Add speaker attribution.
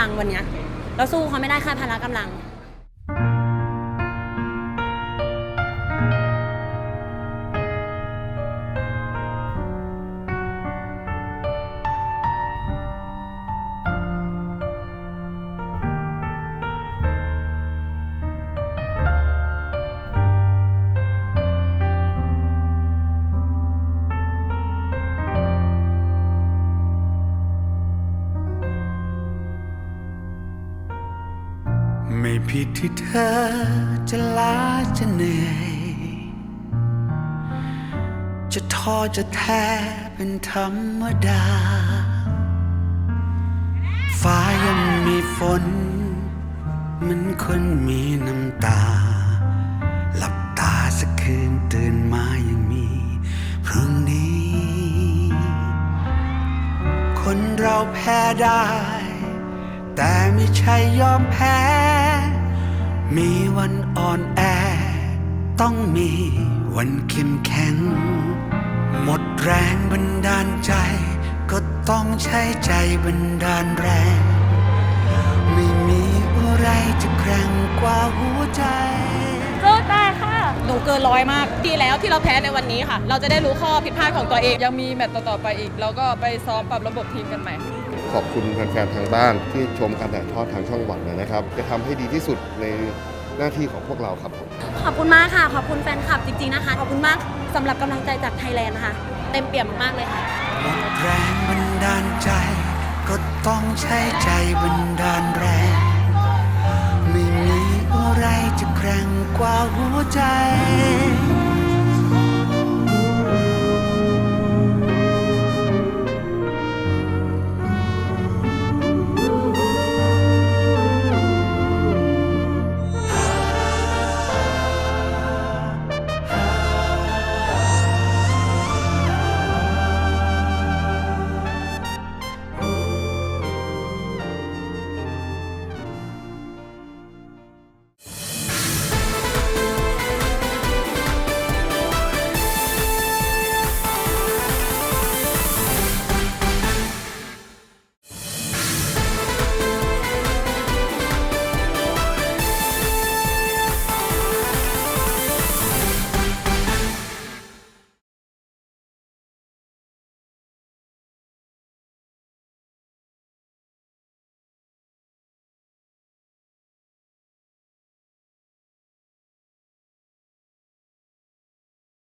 Speaker 1: ลังวันนี้เราสู้เขาไม่ได้แค่พละกำลัง
Speaker 2: ไม่ผิดที่เธอจะล้าจะเหนื่อย จะท้อจะแท้เป็นธรรมดา ฟ้ายังมีฝน มันคนมีน้ำตา หลับตาสักคืนตื่นมายังมีพรุ่งนี้ คนเราแพ้ได้ แต่ไม่ใช่ยอมแพ้ มีวันอ่อนแอ ต้องมีวันเข้มแข็ง หมดแรงบันดาลใจ ก็ต้องใช้ใจบันดาลแรง ไม่มีอะไรจะแกร่งกว่าหัวใจ
Speaker 1: สู้ตายค่ะ
Speaker 3: หนูเกินร้อยมากดีแล้วที่เราแพ้ในวันนี้ค่ะ เราจะได้รู้ข้อผิดพลาดของตัวเอง
Speaker 4: ยังมีแมตต์ต่อๆไปอีก เราก็ไปซ้อมปรับระบบทีมกันใหม่
Speaker 5: ขอบคุณแฟนๆทางบ้านที่ชมการถ่ายทอดทางช่องวันนะครับ จะทำให้ดีที่สุดในหน้าที่ของพวกเราครับผม
Speaker 1: ขอบคุณมากค่ะ ขอบคุณแฟนคลับจริงๆนะคะ ขอบคุณมากสำหรับกำลังใจจากไทยแลนด์นะคะ เต็มเปี่ยมมากๆเลยค่ะ
Speaker 2: หมดแรงบันดาลใจ ก็ต้องใช้ใจบันดาลแรง